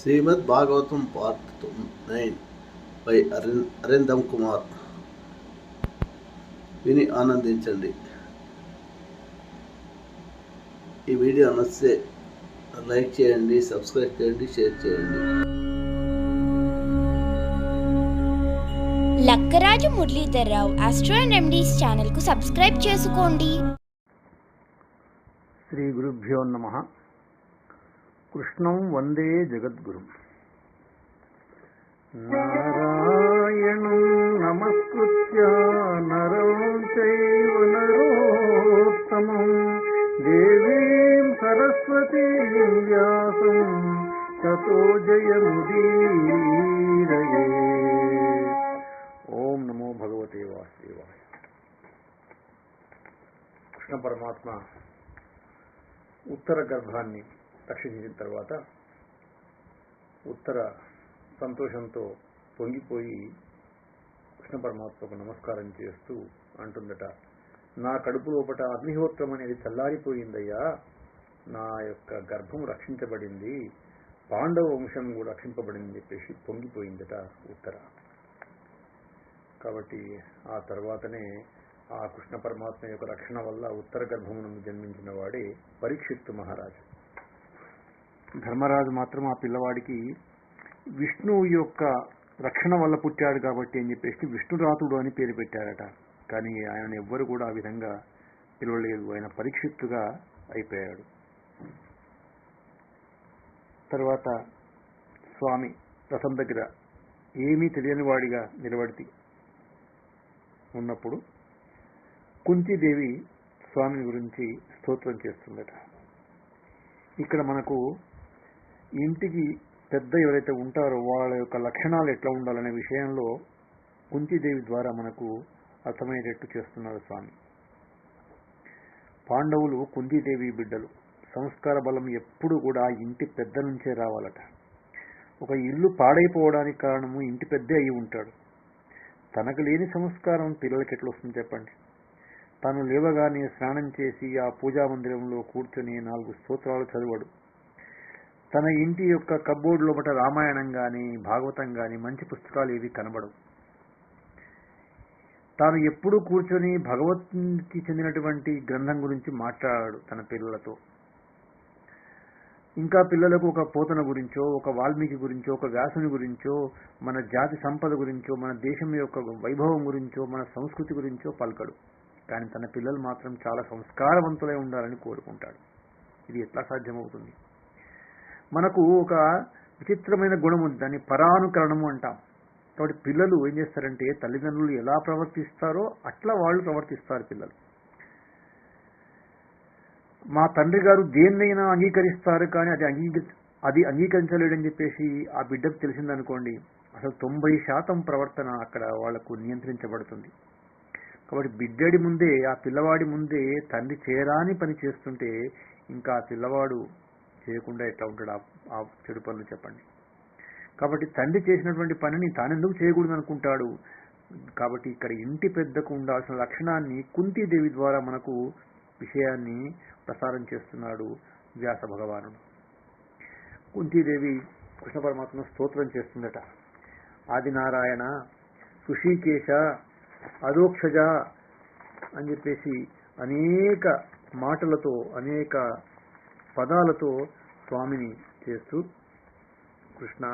Shrimad Bhagavatam part nine by అరిన్ Arindam Kumar. విని ఆనందించండి. ఈ వీడియో నచ్చితే లైక్ చేయండి సబ్స్క్రైబ్ చేయండి షేర్ చేయండి. లక్కరాజు మురళీధర్రావు ఆస్ట్రో రెమెడీస్ ఛానల్కు సబ్స్క్రైబ్ చేసుకోండి. శ్రీ గురుభ్యో నమ. కృష్ణం వందే జగద్గురు. నారాయణం తర్వాత ఉత్తర సంతోషంతో పొంగిపోయి కృష్ణ పరమాత్మకు నమస్కారం చేస్తూ అంటుందట నా కడుపు లోపట అగ్నిహోత్రం అనేది చల్లారిపోయిందయ్యా. నా యొక్క గర్భం రక్షించబడింది. పాండవ వంశం కూడా రక్షింపబడింది చెప్పేసి పొంగిపోయిందట ఉత్తర. కాబట్టి ఆ తర్వాతనే ఆ కృష్ణ పరమాత్మ యొక్క రక్షణ వల్ల ఉత్తర గర్భమును జన్మించిన వాడే పరీక్షిత్తు మహారాజు. ధర్మరాజు మాత్రం ఆ పిల్లవాడికి విష్ణువు యొక్క రక్షణ వల్ల పుట్టాడు కాబట్టి అని చెప్పేసి విష్ణురాతుడు అని పేరు పెట్టారట. కానీ ఆయన ఎవ్వరు కూడా ఆ విధంగా పిలవలేదు. ఆయన పరీక్షిత్తుగా అయిపోయాడు. తర్వాత స్వామి రథం దగ్గర ఏమీ తెలియని వాడిగా నిలబడి ఉన్నప్పుడు కుంతీదేవి స్వామిని గురించి స్తోత్రం చేస్తుందట. ఇక్కడ మనకు ఇంటికి పెద్ద ఎవరైతే ఉంటారో వాళ్ళ యొక్క లక్షణాలు ఎట్లా ఉండాలనే విషయంలో కుంతీదేవి ద్వారా మనకు అర్థమయ్యేటట్టు చేస్తున్నారు స్వామి. పాండవులు కుంతీదేవి బిడ్డలు. సంస్కార బలం ఎప్పుడు కూడా ఇంటి పెద్ద నుంచే రావాలట. ఒక ఇల్లు పాడైపోవడానికి కారణము ఇంటి పెద్దే అయి ఉంటాడు. తనకు లేని సంస్కారం పిల్లలకి ఎట్లా వస్తుంది చెప్పండి? తాను లేవగానే స్నానం చేసి ఆ పూజా మందిరంలో కూర్చొని నాలుగు స్తోత్రాలు చదివాడు. తన ఇంటి యొక్క కబ్బోర్డ్ లోపల రామాయణం కానీ భాగవతం కానీ మంచి పుస్తకాలు ఏవి కనబడవు. తాను ఎప్పుడూ కూర్చొని భగవత్కి చెందినటువంటి గ్రంథం గురించి మాట్లాడాడు తన పిల్లలతో. ఇంకా పిల్లలకు ఒక పోతన గురించో ఒక వాల్మీకి గురించో ఒక వ్యాసుని గురించో మన జాతి సంపద గురించో మన దేశం యొక్క వైభవం గురించో మన సంస్కృతి గురించో పలకడు. కానీ తన పిల్లలు మాత్రం చాలా సంస్కారవంతులై ఉండాలని కోరుకుంటాడు. ఇది ఎట్లా సాధ్యమవుతుంది? మనకు ఒక విచిత్రమైన గుణం ఉంది దాన్ని పరానుకరణము అంటాం. కాబట్టి పిల్లలు ఏం చేస్తారంటే తల్లిదండ్రులు ఎలా ప్రవర్తిస్తారో అట్లా వాళ్ళు ప్రవర్తిస్తారు పిల్లలు. మా తండ్రి గారు దేన్నైనా అంగీకరిస్తారు కానీ అది అంగీకరి అది అంగీకరించలేడని చెప్పేసి ఆ బిడ్డకు తెలిసిందనుకోండి అసలు తొంభై శాతం ప్రవర్తన అక్కడ వాళ్ళకు నియంత్రించబడుతుంది. కాబట్టి బిడ్డడి ముందే ఆ పిల్లవాడి ముందే తండ్రి చేరాని పని చేస్తుంటే ఇంకా ఆ పిల్లవాడు చేయకుండా ఎట్లా ఉంటాడు? ఆ చెడు పనులు చెప్పండి. కాబట్టి తండ్రి చేసినటువంటి పనిని తానెందుకు చేయకూడదు అనుకుంటాడు కాబట్టి ఇక్కడ ఇంటి పెద్దకు ఉండాల్సిన లక్షణాన్ని కుంతీదేవి ద్వారా మనకు విషయాన్ని ప్రసారం చేస్తున్నాడు వ్యాస భగవానుడు. కుంతీదేవి కృష్ణ పరమాత్మ స్తోత్రం చేస్తుందట. ఆదినారాయణ సుషీకేశ అదోక్షజ అని చెప్పేసి అనేక మాటలతో అనేక పదాలతో స్వామిని చేస్తూ కృష్ణ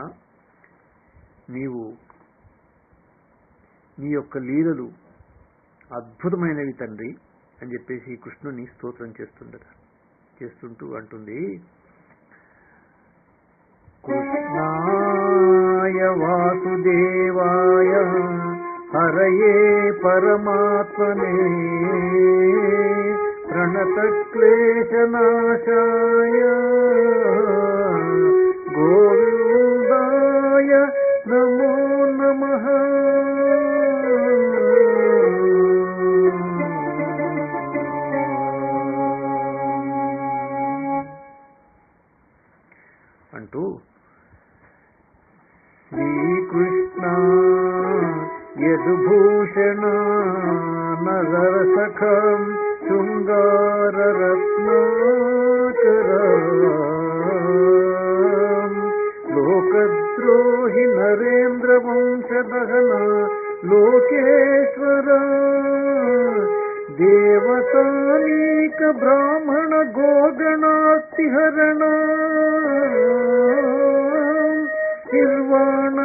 నీవు నీ యొక్క లీలలు అద్భుతమైనవి తండ్రి అని చెప్పేసి కృష్ణుని స్తోత్రం చేస్తుండట చేస్తుంటూ అంటుంది. కృష్ణాయ వాసుదేవాయ హరయే పరమాత్మనే क्लेशनाशाय गोविन्दाय नमो नमः। पन्तु విద్రోహి నరేంద్ర వంశదహన లోకేశ్వర దేవతానీక బ్రాహ్మణ గోగణాతిహరణ నిర్వాణ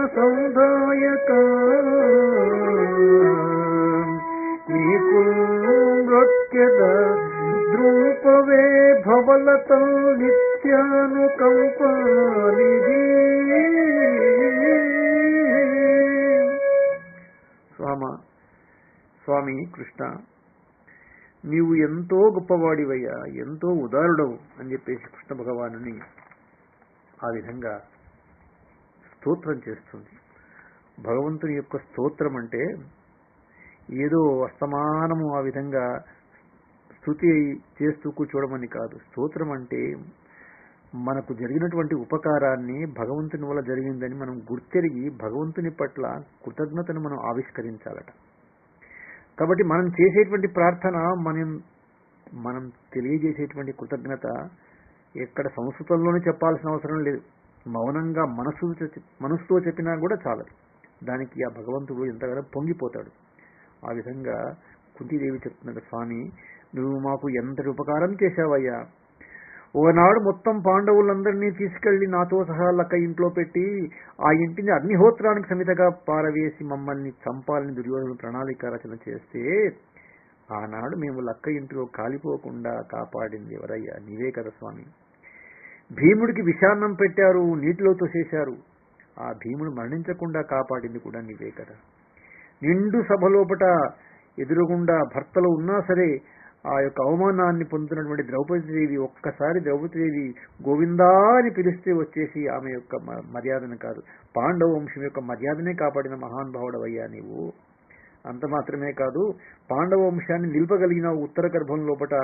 సంధాయక స్వామి కృష్ణ నీవు ఎంతో గొప్పవాడివయ్యా ఎంతో ఉదారుడవు అని చెప్పేసి కృష్ణ భగవాను ఆ విధంగా స్తోత్రం చేస్తుంది. భగవంతుని యొక్క స్తోత్రం అంటే ఏదో అస్తమానము ఆ విధంగా స్థుతి చేస్తూ కూర్చోవడమని కాదు. స్తోత్రం అంటే మనకు జరిగినటువంటి ఉపకారాన్ని భగవంతుని వల్ల జరిగిందని మనం గుర్తెరిగి భగవంతుని పట్ల కృతజ్ఞతను మనం ఆవిష్కరించాలట. కాబట్టి మనం చేసేటువంటి ప్రార్థన మనం మనం తెలియజేసేటువంటి కృతజ్ఞత ఎక్కడ సంస్కృతంలోనే చెప్పాల్సిన అవసరం లేదు. మౌనంగా మనసు మనసుతో చెప్పినా కూడా చాలదు. దానికి ఆ భగవంతుడు ఎంతగానో పొంగిపోతాడు. ఆ విధంగా కుంతీదేవి చెప్తున్నాడు స్వామి నువ్వు మాకు ఎంతటి ఉపకారం చేశావయ్యా? ఒకనాడు మొత్తం పాండవులందరినీ తీసుకెళ్ళి నాతో సహా లక్క ఇంట్లో పెట్టి ఆ ఇంటిని అగ్నిహోత్రానికి సమితగా పారవేసి మమ్మల్ని చంపాలని దుర్యోధన ప్రణాళిక రచన చేస్తే ఆనాడు మేము లక్క ఇంటిలో కాలిపోకుండా కాపాడింది ఎవరయ్యా? నీవే కదా స్వామి. భీముడికి విషాన్నం పెట్టారు నీటిలో తోసేశారు. ఆ భీముడు మరణించకుండా కాపాడింది కూడా నీవే కదా. నిండు సభలోపట ఎదురుగుండా భర్తలు ఉన్నా సరే ఆ యొక్క అవమానాన్ని పొందుతున్నటువంటి ద్రౌపదీదేవి ఒక్కసారి ద్రౌపదీదేవి గోవిందా అని పిలిస్తే వచ్చేసి ఆమె యొక్క మ- మర్యాదను కాదు. పాండవ వంశం యొక్క మర్యాదనే కాపాడిన మహానుభావుడవయ్యా నీవు. అంత మాత్రమే కాదు పాండవ వంశాన్ని నిలుపగలిగిన ఉత్తర గర్భం లోపట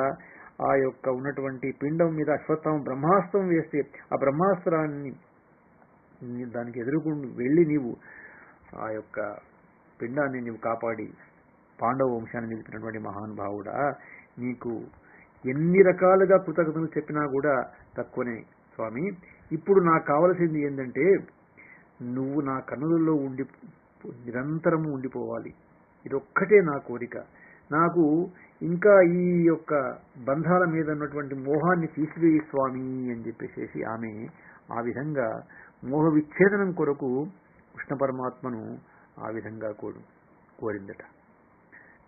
ఆ యొక్క ఉన్నటువంటి పిండం మీద అశ్వత్థామ బ్రహ్మాస్త్రం వేస్తే ఆ బ్రహ్మాస్త్రాన్ని దానికి ఎదుర్కొని వెళ్ళి నీవు ఆ యొక్క పిండాన్ని నీవు కాపాడి పాండవ వంశాన్ని నిలిపినటువంటి మహానుభావుడా నీకు ఎన్ని రకాలుగా కృతజ్ఞతలు చెప్పినా కూడా తక్కువనే. స్వామి ఇప్పుడు నాకు కావలసింది ఏంటంటే నువ్వు నా కన్నులలో ఉండి నిరంతరము ఉండిపోవాలి. ఇదొక్కటే నా కోరిక. నాకు ఇంకా ఈ యొక్క బంధాల మీద ఉన్నటువంటి మోహాన్ని తీసివేయి స్వామి అని చెప్పేసి ఆమె ఆ విధంగా మోహ విచ్ఛేదనం కొరకు కృష్ణ పరమాత్మను ఆ విధంగా కోరు కోరిందట.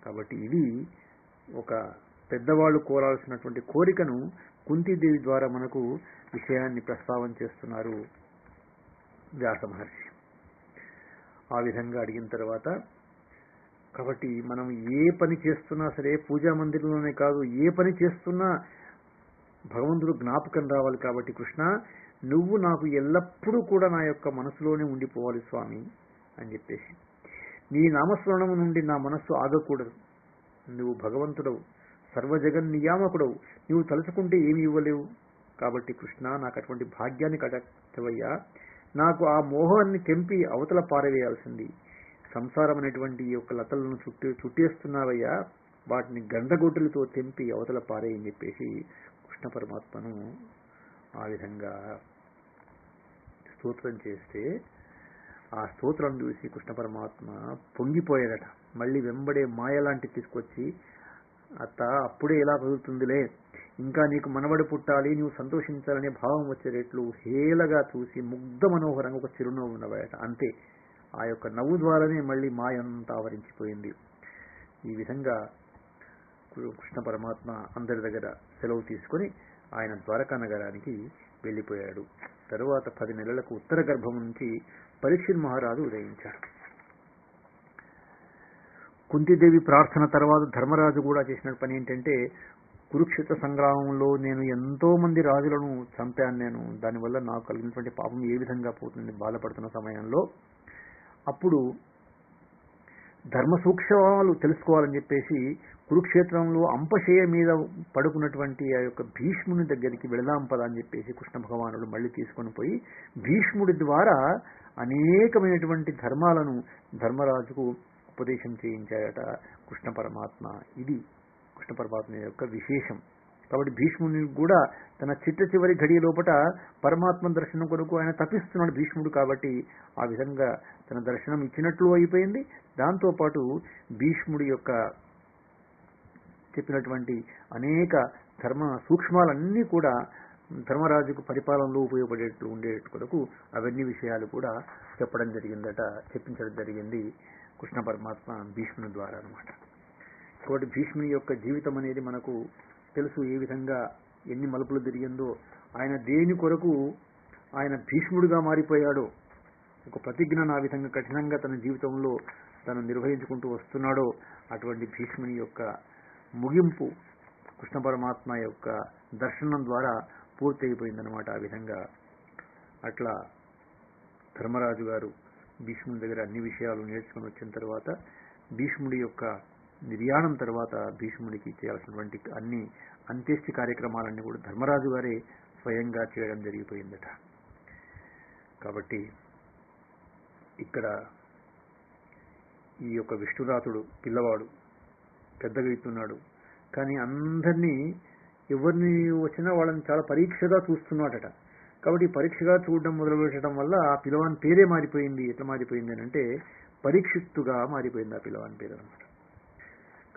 కాబట్టి ఇది ఒక పెద్దవాళ్ళు కోరాల్సినటువంటి కోరికను కుంతీదేవి ద్వారా మనకు విషయాన్ని ప్రస్తావన చేస్తున్నారు వ్యాస మహర్షి. ఆ విధంగా అడిగిన తర్వాత కాబట్టి మనం ఏ పని చేస్తున్నా సరే పూజా మందిరంలోనే కాదు ఏ పని చేస్తున్నా భగవంతుడు జ్ఞాపకం రావాలి కాబట్టి కృష్ణ నువ్వు నాకు ఎల్లప్పుడూ కూడా నా యొక్క మనసులోనే ఉండిపోవాలి స్వామి అని చెప్పేసి. నీ నామస్మరణము నుండి నా మనస్సు ఆగకూడదు. నువ్వు భగవంతుడవు. సర్వజగన్ నియామకుడవు నువ్వు తలుచుకుంటే ఏమి ఇవ్వలేవు. కాబట్టి కృష్ణ నాకు అటువంటి భాగ్యాన్ని కటవయ్యా నాకు ఆ మోహాన్ని తెంపి అవతల పారవేయాల్సింది. సంసారం అనేటువంటి ఈ యొక్క లతలను చుట్టి చుట్టేస్తున్నావయ్యా. వాటిని గండగొడ్డలతో తెంపి అవతల పారేయని చెప్పేసి కృష్ణ పరమాత్మను ఆ విధంగా స్తోత్రం చేస్తే ఆ స్తోత్రం చూసి కృష్ణ పరమాత్మ పొంగిపోయాడట. మళ్ళీ వెంబడే మాయ లాంటి తీసుకొచ్చి అత్త అప్పుడే ఎలా కదులుతుందిలే. ఇంకా నీకు మనవడు పుట్టాలి నువ్వు సంతోషించాలనే భావం వచ్చే రేట్లు హేలగా చూసి ముగ్ధ మనోహరంగా ఒక చిరునవ్వు నవ్వాయట అంతే. ఆ యొక్క నవ్వు ద్వారానే మళ్ళీ మాయంతా ఆవరించిపోయింది. ఈ విధంగా కృష్ణ పరమాత్మ అందరి దగ్గర సెలవు తీసుకొని ఆయన ద్వారకా నగరానికి వెళ్ళిపోయాడు. తరువాత పది నెలలకు ఉత్తర గర్భం నుంచి పరీక్షిత్ మహారాజు ఉదయించాడు. కుంతిదేవి ప్రార్థన తర్వాత ధర్మరాజు కూడా చేసిన పని ఏంటంటే కురుక్షేత్ర సంగ్రామంలో నేను ఎంతో మంది రాజులను చంపాను నేను. దానివల్ల నాకు కలిగినటువంటి పాపం ఏ విధంగా పోతుంది బాధపడుతున్న సమయంలో అప్పుడు ధర్మ సూక్ష్మాలు తెలుసుకోవాలని చెప్పేసి కురుక్షేత్రంలో అంపశయ మీద పడుకున్నటువంటి ఆ యొక్క భీష్ముని దగ్గరికి వెళదాం పద అని చెప్పేసి కృష్ణ భగవానుడు మళ్ళీ తీసుకొని పోయి భీష్ముడి ద్వారా అనేకమైనటువంటి ధర్మాలను ధర్మరాజుకు ఉపదేశం చేయించాడట కృష్ణ పరమాత్మ. ఇది కృష్ణ పరమాత్మ యొక్క విశేషం. కాబట్టి భీష్ముని కూడా తన చిట్ట చివరి ఘడియ లోపట పరమాత్మ దర్శనం కొరకు ఆయన తప్పిస్తున్నాడు భీష్ముడు కాబట్టి ఆ విధంగా తన దర్శనం ఇచ్చినట్లు అయిపోయింది. దాంతోపాటు భీష్ముడి యొక్క చెప్పినటువంటి అనేక ధర్మ సూక్ష్మాలన్నీ కూడా ధర్మరాజుకు పరిపాలనలో ఉపయోగపడేట్లు ఉండేట్టు కొరకు అవన్నీ విషయాలు కూడా చెప్పడం జరిగిందట చెప్పించడం జరిగింది. కృష్ణ పరమాత్మ భీష్ముని ద్వారా అనమాట కాబట్టి భీష్ముని యొక్క జీవితం అనేది మనకు తెలుసు ఏ విధంగా ఎన్ని మలుపులు తిరిగిందో. ఆయన దేని కొరకు ఆయన భీష్ముడిగా మారిపోయాడో. ఒక ప్రతిజ్ఞను ఆ విధంగా కఠినంగా తన జీవితంలో తను నిర్వహించుకుంటూ వస్తున్నాడో. అటువంటి భీష్ముని యొక్క ముగింపు కృష్ణ పరమాత్మ యొక్క దర్శనం ద్వారా పూర్తయిపోయిందనమాట ఆ విధంగా. అట్లా ధర్మరాజు గారు భీష్ముడి దగ్గర అన్ని విషయాలు నేర్చుకుని వచ్చిన తర్వాత భీష్ముడి యొక్క నిర్యాణం తర్వాత భీష్ముడికి చేయాల్సినటువంటి అన్ని అంత్యేష్టి కార్యక్రమాలన్నీ కూడా ధర్మరాజు గారే స్వయంగా చేయడం జరిగిపోయిందట. కాబట్టి ఇక్కడ ఈ యొక్క విష్ణురాతుడు పిల్లవాడు పెద్దగా ఇస్తున్నాడు కానీ అందరినీ ఎవరిని వచ్చినా వాళ్ళని చాలా పరీక్షగా చూస్తున్నాడట. కాబట్టి ఈ పరీక్షగా చూడడం మొదలుపెట్టడం వల్ల ఆ పిలవాని పేరే మారిపోయింది. ఎట్లా మారిపోయింది అని అంటే పరీక్షిత్తుగా మారిపోయింది ఆ పిలవాని పేరు అనమాట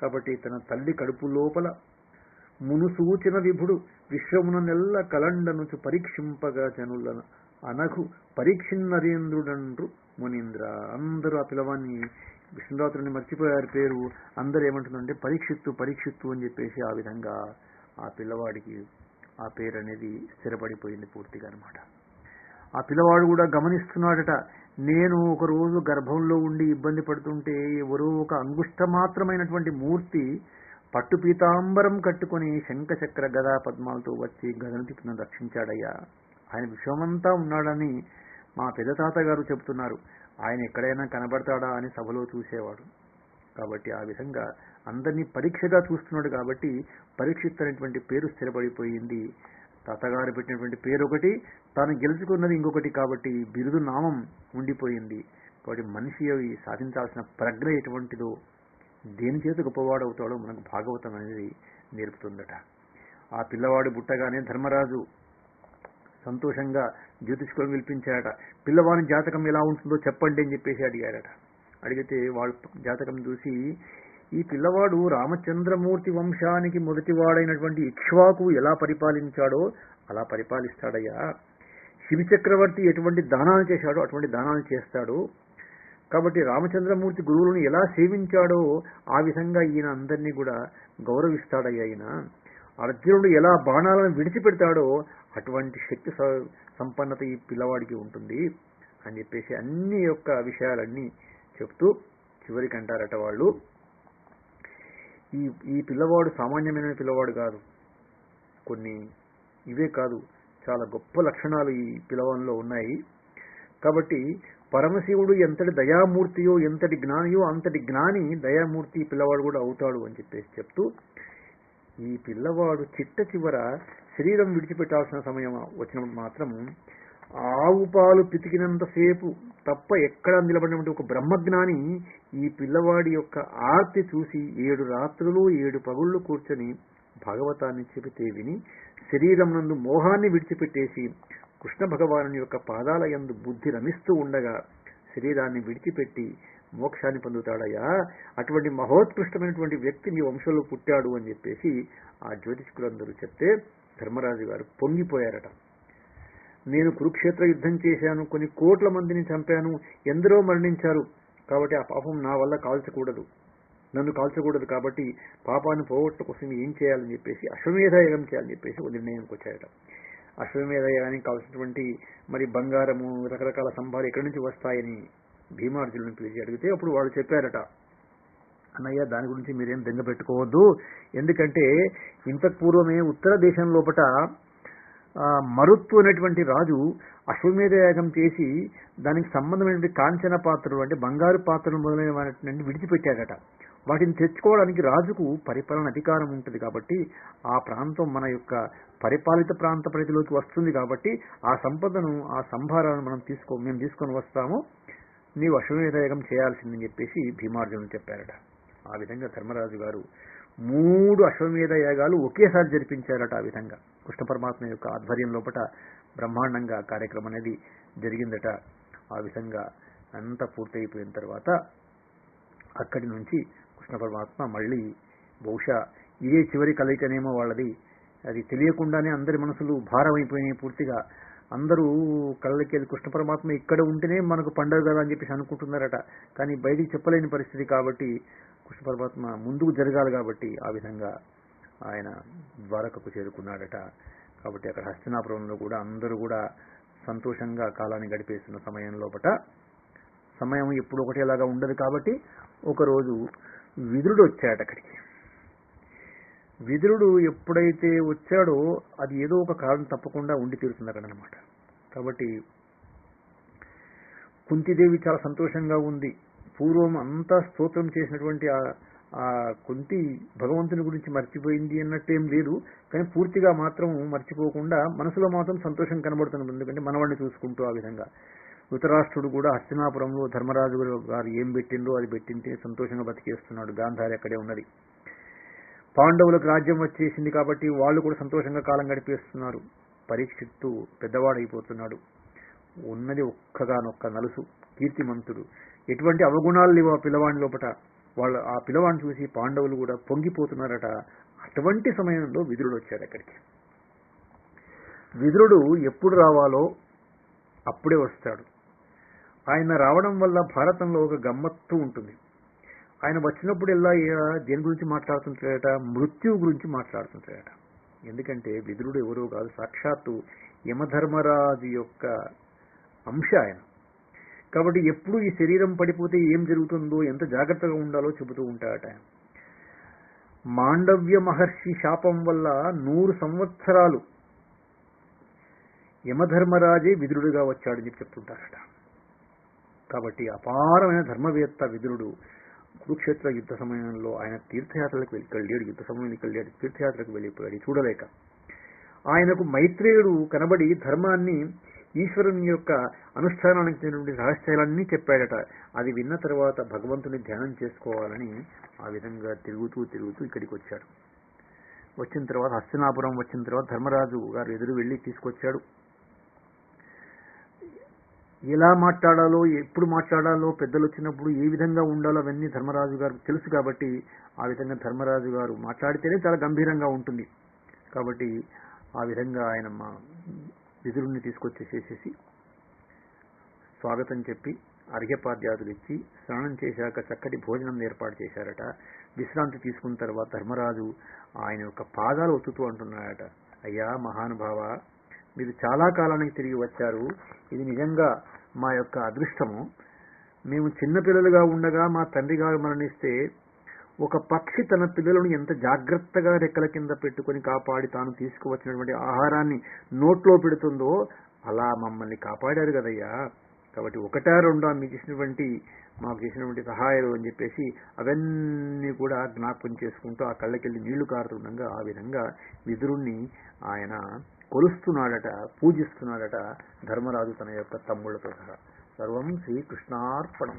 కాబట్టి తన తల్లి కడుపు లోపల మునుసూచిన విభుడు విశ్వమున నెల్ల కలండనుచు పరీక్షింపగా జనులను అనఘు పరీక్షిన్నరేంద్రుడండ్రు మునీంద్ర. అందరూ ఆ పిలవాన్ని విష్ణురాత్రుని మర్చిపోయారు పేరు. అందరు ఏమంటుందంటే పరీక్షిత్తు పరీక్షిత్తు అని చెప్పేసి ఆ విధంగా ఆ పిల్లవాడికి ఆ పేరు అనేది స్థిరపడిపోయింది పూర్తిగా అనమాట ఆ పిల్లవాడు కూడా గమనిస్తున్నాడట నేను ఒకరోజు గర్భంలో ఉండి ఇబ్బంది పడుతుంటే ఎవరో ఒక అంగుష్ట మాత్రమైనటువంటి మూర్తి పట్టు పీతాంబరం కట్టుకొని శంఖచక్ర గదా పద్మాలతో వచ్చి గదను తిప్పిన రక్షించాడయ్యా. ఆయన విశ్వమంతా ఉన్నాడని మా పెద్ద తాతగారు చెబుతున్నారు. ఆయన ఎక్కడైనా కనబడతాడా అని సభలో చూసేవాడు. కాబట్టి ఆ విధంగా అందరినీ పరీక్షగా చూస్తున్నాడు కాబట్టి పరీక్షిత్ అనేటువంటి పేరు స్థిరపడిపోయింది. తాతగారు పెట్టినటువంటి పేరు ఒకటి తాను గెలుచుకున్నది ఇంకొకటి కాబట్టి బిరుదు నామం ఉండిపోయింది. కాబట్టి మనిషి అవి సాధించాల్సిన ప్రజ్ఞ ఎటువంటిదో దేని చేత గొప్పవాడు అవుతాడో మనకు భాగవతం అనేది నేర్పుతుందట. ఆ పిల్లవాడు పుట్టగానే ధర్మరాజు సంతోషంగా జ్యోతిష్కులను పిలిపించాడట పిల్లవాని జాతకం ఎలా ఉంటుందో చెప్పండి అని చెప్పేసి అడిగాడట అడిగితే వాళ్ళ జాతకం చూసి ఈ పిల్లవాడు రామచంద్రమూర్తి వంశానికి మొదటివాడైనటువంటి ఇక్ష్వాకు ఎలా పరిపాలించాడో అలా పరిపాలిస్తాడయ్యా. శివచక్రవర్తి ఎటువంటి దానాలు చేశాడో అటువంటి దానాలు చేస్తాడు. కాబట్టి రామచంద్రమూర్తి గురువులను ఎలా సేవించాడో ఆ విధంగా ఈయన అందరినీ కూడా గౌరవిస్తాడయ్యా ఈయన. అర్జునుడు ఎలా బాణాలను విడిచిపెడతాడో అటువంటి శక్తి స- సంపన్నత ఈ పిల్లవాడికి ఉంటుంది అని చెప్పేసి అన్ని యొక్క విషయాలన్నీ చెప్తూ చివరికి అంటారట వాళ్ళు. ఈ ఈ పిల్లవాడు సామాన్యమైన పిల్లవాడు కాదు. కొన్ని ఇవే కాదు. చాలా గొప్ప లక్షణాలు ఈ పిల్లవాడిలో ఉన్నాయి. కాబట్టి పరమశివుడు ఎంతటి దయామూర్తియో ఎంతటి జ్ఞానియో అంతటి జ్ఞాని దయామూర్తి పిల్లవాడు కూడా అవుతాడు అని చెప్పేసి చెప్తూ ఈ పిల్లవాడు చిట్ట చివర శరీరం విడిచిపెట్టాల్సిన సమయం వచ్చినప్పుడు మాత్రం ఆవు పాలు పితికినంతసేపు తప్ప ఎక్కడ నిలబడినటువంటి ఒక బ్రహ్మజ్ఞాని ఈ పిల్లవాడి యొక్క ఆర్తి చూసి ఏడు రాత్రులు ఏడు పగుళ్ళు కూర్చొని భాగవతాన్ని చెబితే విని శరీరం నందు మోహాన్ని విడిచిపెట్టేసి కృష్ణ భగవాను యొక్క పాదాల యందు బుద్ధి రమిస్తూ ఉండగా శరీరాన్ని విడిచిపెట్టి మోక్షాన్ని పొందుతాడయ్యా అటువంటి మహోత్కృష్టమైనటువంటి వ్యక్తి నీ వంశంలో పుట్టాడు అని చెప్పేసి ఆ జ్యోతిష్కులందరూ చెప్తే ధర్మరాజు గారు పొంగిపోయారట. నేను కురుక్షేత్ర యుద్ధం చేశాను కొన్ని కోట్ల మందిని చంపాను ఎందరో మరణించారు. కాబట్టి ఆ పాపం నా వల్ల కాల్చకూడదు. నన్ను కాల్చకూడదు కాబట్టి పాపాన్ని పోగొట్ట కోసం ఏం చేయాలని చెప్పేసి అశ్వమేధ యాగం చేయాలని చెప్పేసి ఒక నిర్ణయానికి వచ్చాయట అశ్వమేధ యాగానికి కావాల్సినటువంటి మరి బంగారము రకరకాల సంభాలు ఎక్కడి నుంచి వస్తాయని భీమార్జునుని పిలిచి అడిగితే అప్పుడు వాళ్ళు చెప్పారట. అన్నయ్య దాని గురించి మీరేం బెంగ పెట్టుకోవద్దు. ఎందుకంటే ఇంతకు పూర్వమే ఉత్తర దేశం లోపట మరుత్తు అనేటువంటి రాజు అశ్వమేధ యాగం చేసి దానికి సంబంధమైనటువంటి కాంచన పాత్రలు అంటే బంగారు పాత్రలు మొదలైన వాటిని విడిచిపెట్టాడట. వాటిని తెచ్చుకోవడానికి రాజుకు పరిపాలన అధికారం ఉంటుంది కాబట్టి ఆ ప్రాంతం మన యొక్క పరిపాలిత ప్రాంత పరిధిలోకి వస్తుంది కాబట్టి ఆ సంపదను ఆ సంభారాలను మనం తీసుకో మేము తీసుకొని వస్తాము. నీవు అశ్వమేధ యాగం చేయాల్సిందని చెప్పేసి భీమార్జునుడు చెప్పారట. ఆ విధంగా ధర్మరాజు గారు మూడు అశ్వమేధ యాగాలు ఒకేసారి జరిపించారట ఆ విధంగా. కృష్ణ పరమాత్మ యొక్క ఆధ్వర్యం లోపట బ్రహ్మాండంగా కార్యక్రమం అనేది జరిగిందట. ఆ విధంగా అంతా పూర్తయిపోయిన తర్వాత అక్కడి నుంచి కృష్ణ పరమాత్మ మళ్ళీ బహుశా ఇదే చివరి కలయికనేమో వాళ్ళది. అది తెలియకుండానే అందరి మనసులు భారమైపోయినాయి పూర్తిగా. అందరూ కళ్ళకి వెళ్ళి కృష్ణ పరమాత్మ ఇక్కడ ఉంటేనే మనకు పండగ కదా అని చెప్పేసి అనుకుంటున్నారట. కానీ బయటికి చెప్పలేని పరిస్థితి కాబట్టి కృష్ణ పరమాత్మ ముందుకు జరగాలి కాబట్టి ఆ విధంగా ఆయన ద్వారకకు చేరుకున్నాడట. కాబట్టి అక్కడ హస్తినాపురంలో కూడా అందరూ కూడా సంతోషంగా కాలాన్ని గడిపేస్తున్న సమయం లోపట. సమయం ఎప్పుడు ఒకటేలాగా ఉండదు కాబట్టి ఒకరోజు విదురుడు వచ్చాడు అక్కడికి. విదురుడు ఎప్పుడైతే వచ్చాడో అది ఏదో ఒక కారణం తప్పకుండా ఉండి తీరుతున్నారనమాట కాబట్టి కుంతిదేవి చాలా సంతోషంగా ఉంది. పూర్వం అంతా స్తోత్రం చేసినటువంటి ఆ ఆ కుంతి భగవంతుని గురించి మర్చిపోయింది అన్నట్టేం లేదు. కానీ పూర్తిగా మాత్రం మర్చిపోకుండా మనసులో మాత్రం సంతోషం కనబడుతుంది ఎందుకంటే మనవాడిని చూసుకుంటూ ఆ విధంగా. ధృతరాష్ట్రుడు కూడా హస్తినాపురంలో ధర్మరాజు గారు ఏం పెట్టిండో అది పెట్టింటే సంతోషంగా బతికేస్తున్నాడు. గాంధారి అక్కడే ఉన్నది. పాండవులకు రాజ్యం వచ్చేసింది కాబట్టి వాళ్ళు కూడా సంతోషంగా కాలం గడిపేస్తున్నారు. పరీక్షిత్తు పెద్దవాడైపోతున్నాడు. ఉన్నది ఒక్కగానొక్క నలుసు కీర్తిమంతుడు. ఎటువంటి అవగుణాలు లేవు ఆ పిల్లవాడి లోపట. వాళ్ళ ఆ పిల్లవాడిని చూసి పాండవులు కూడా పొంగిపోతున్నారట. అటువంటి సమయంలో విదురుడు వచ్చాడు అక్కడికి. విదురుడు ఎప్పుడు రావాలో అప్పుడే వస్తాడు. ఆయన రావడం వల్ల భారతంలో ఒక గమ్మత్తు ఉంటుంది. ఆయన వచ్చినప్పుడల్లా ఏ- దేని గురించి మాట్లాడుతుంటాడట? మృత్యువు గురించి మాట్లాడుతుంటాడట. ఎందుకంటే విదురుడు ఎవరో కాదు సాక్షాత్తు యమధర్మరాజు యొక్క అంశ ఆయన. కాబట్టి ఎప్పుడు ఈ శరీరం పడిపోతే ఏం జరుగుతుందో ఎంత జాగ్రత్తగా ఉండాలో చెబుతూ ఉంటాడట మాండవ్య మహర్షి శాపం వల్ల నూరు సంవత్సరాలు యమధర్మరాజే విదురుడుగా వచ్చాడని చెప్పి చెప్తుంటారట. కాబట్టి అపారమైన ధర్మవేత్త విదురుడు కురుక్షేత్ర యుద్ధ సమయంలో ఆయన తీర్థయాత్రలకు వెళ్ళి యుద్ధ సమయంలో వెళ్ళాడు తీర్థయాత్రకు వెళ్ళిపోయాడు. చూడలేక ఆయనకు మైత్రేయుడు కనబడి ధర్మాన్ని ఈశ్వరుని యొక్క అనుష్ఠానానికి చెందినటువంటి రహస్యాలన్నీ చెప్పాడట. అది విన్న తర్వాత భగవంతుని ధ్యానం చేసుకోవాలని ఆ విధంగా తిరుగుతూ తిరుగుతూ ఇక్కడికి వచ్చాడు. వచ్చిన తర్వాత హస్తినాపురం వచ్చిన తర్వాత ధర్మరాజు గారు ఎదురు వెళ్ళి తీసుకొచ్చాడు. ఎలా మాట్లాడాలో ఎప్పుడు మాట్లాడాలో పెద్దలు వచ్చినప్పుడు ఏ విధంగా ఉండాలో అవన్నీ ధర్మరాజు గారు తెలుసు కాబట్టి ఆ విధంగా ధర్మరాజు గారు మాట్లాడితేనే చాలా గంభీరంగా ఉంటుంది. కాబట్టి ఆ విధంగా ఆయన మా తీసుకొచ్చేసేసేసి స్వాగతం చెప్పి అర్ఘ్యపాద్యాదులు ఇచ్చి స్నానం చేశాక చక్కటి భోజనం ఏర్పాటు చేశారట. విశ్రాంతి తీసుకున్న తర్వాత ధర్మరాజు ఆయన యొక్క పాదాలు ఒత్తుతూ అంటున్నాడట అయ్యా మహానుభావ మీరు చాలా కాలానికి తిరిగి వచ్చారు. ఇది నిజంగా మా యొక్క అదృష్టము. మేము చిన్నపిల్లలుగా ఉండగా మా తండ్రి గారు మరణిస్తే ఒక పక్షి తన పిల్లలను ఎంత జాగ్రత్తగా రెక్కల కింద పెట్టుకొని కాపాడి తాను తీసుకువచ్చినటువంటి ఆహారాన్ని నోట్లో పెడుతుందో అలా మమ్మల్ని కాపాడారు కదయ్యా. కాబట్టి ఒకటా రెండా మీకు చేసినటువంటి మాకు చేసినటువంటి సహాయాలు అని చెప్పేసి అవన్నీ కూడా జ్ఞాపకం చేసుకుంటూ ఆ కళ్ళకెళ్ళి నీళ్ళు కారుతుండగా ఆ విధంగా విదురుణ్ణి ఆయన కొలుస్తున్నాడట పూజిస్తున్నాడట ధర్మరాజు తన యొక్క తమ్ముళ్ళతో సహా. సర్వం శ్రీకృష్ణార్పణం